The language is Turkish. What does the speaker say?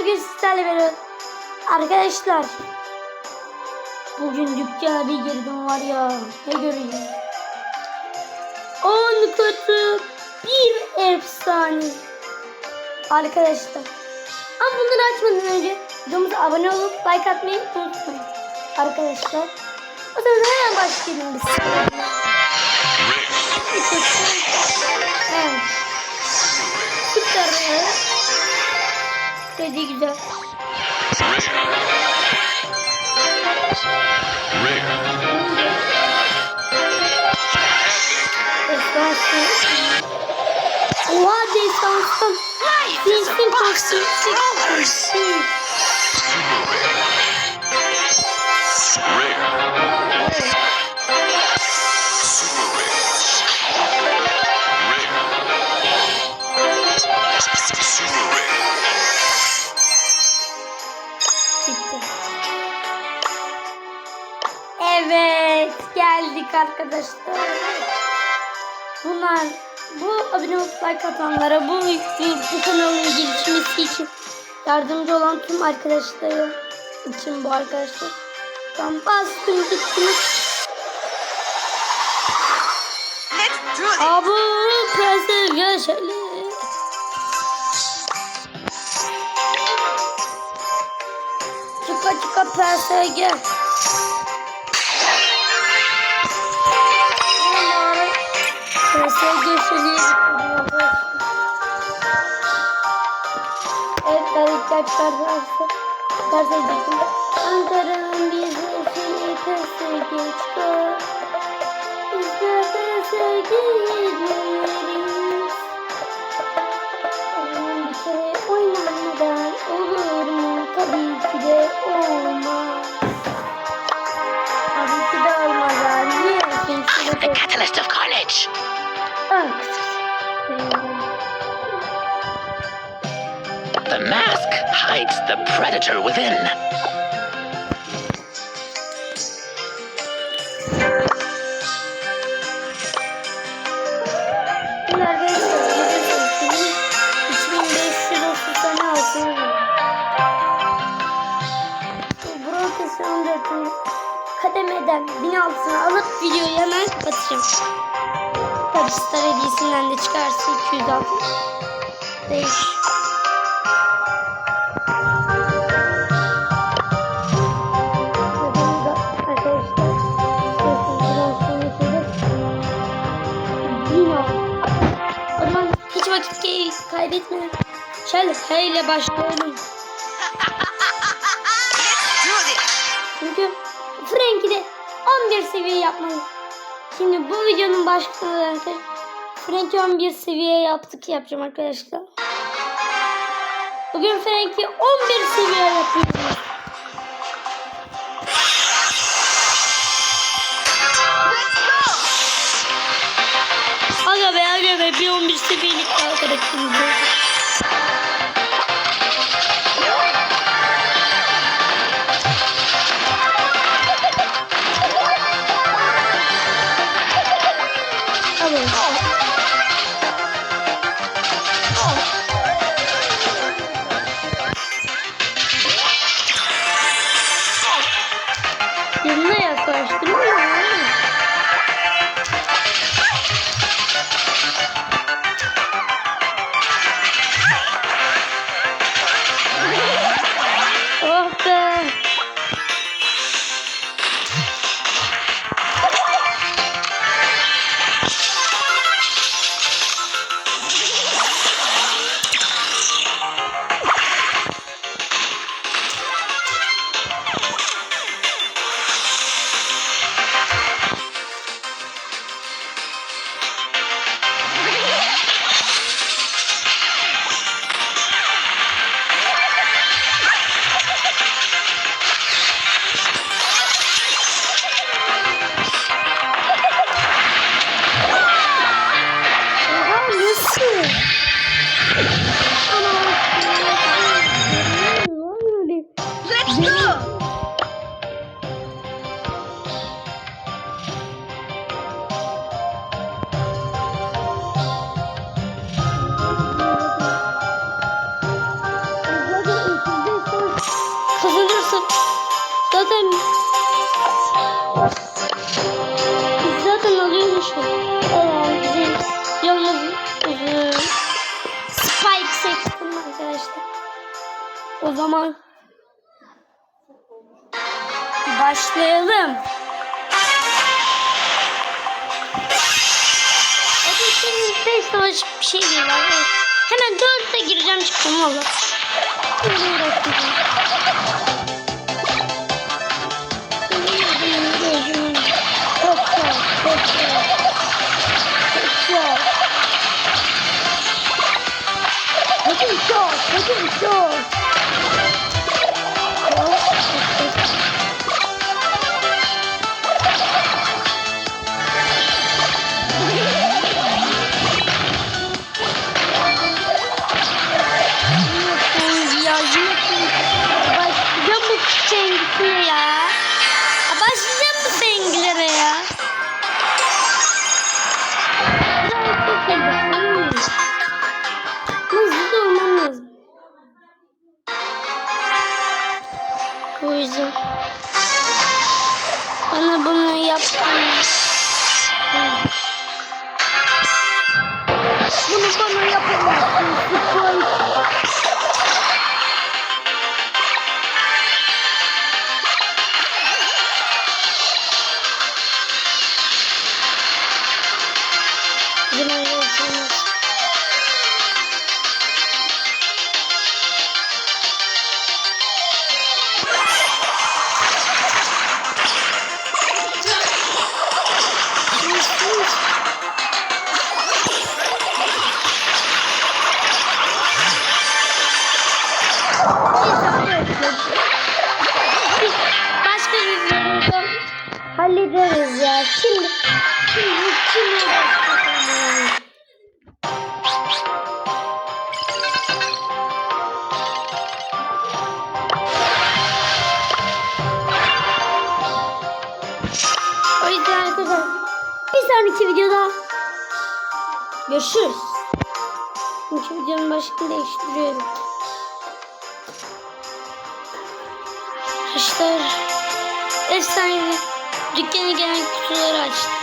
bugün sizlerle beraber arkadaşlar bugün dükkana bir girdim var ya ne göreyim? 10 katı bir efsane. Arkadaşlar ama bunları açmadan önce videomuza abone olup like atmayı unutmayın. Arkadaşlar o zaman hemen başlayalım biz. Evet. Süper. Dedi güzel. Oha desansın. Sinsin kostüm. Sinsin. Geldik arkadaşlar. Bunlar bu abone olup like atanlara bu, bu kanalın gelişmesi için yardımcı olan tüm arkadaşlara için bu arkadaşlar. Ben bastım gittim. Let's do this. Abu prenses yaşalı. Çıka çıka prenses gel. Prenses yaşalı. Evet arkadaşlar gittim. Ankara'nın bir yaşalı prenses geçti. Bizlerde sevgileriz. Oyun The mask hides the predator within. Şimdi arkadaşlar görüyorsunuz. Benim 2530 tane altın var. Bu Brokes 14'ün kademeden 1000 altını alıp videoyu hemen kapatacağım. Tabi Hediyesinden de çıkarsa 200 altın. Değiş. Arkadaşlar. Biraz sonra Yine. O zaman hiç vakit kaybetmeden şöyle heyle başlayalım. Çünkü Frank'i de 11 seviye yapmalı. Şimdi bu videonun başlığında arkadaşlar Frank'i 11 seviye yaptık yapacağım arkadaşlar. Bugün Frank'i 11 seviye yapıyoruz. Aga be aga be bir 11 seviyelik karakterimiz oldu. 人类 Coştu. Kazanırsın. Zaten zaten alıyormuşum. Evet. Yalnız uzun. Spike seçtim arkadaşlar. O zaman başlayalım. Hadi şimdi 5 savaş bir şey değil abi. Hemen 4'e gireceğim çıktım valla. Şimdi uğraşmayacağım. Yüzden bana bunu yapmayın. Sonraki videoda görüşürüz. Çünkü videonun başını değiştiriyorum. Arkadaşlar efsane dükkanı gelen kutuları açtık.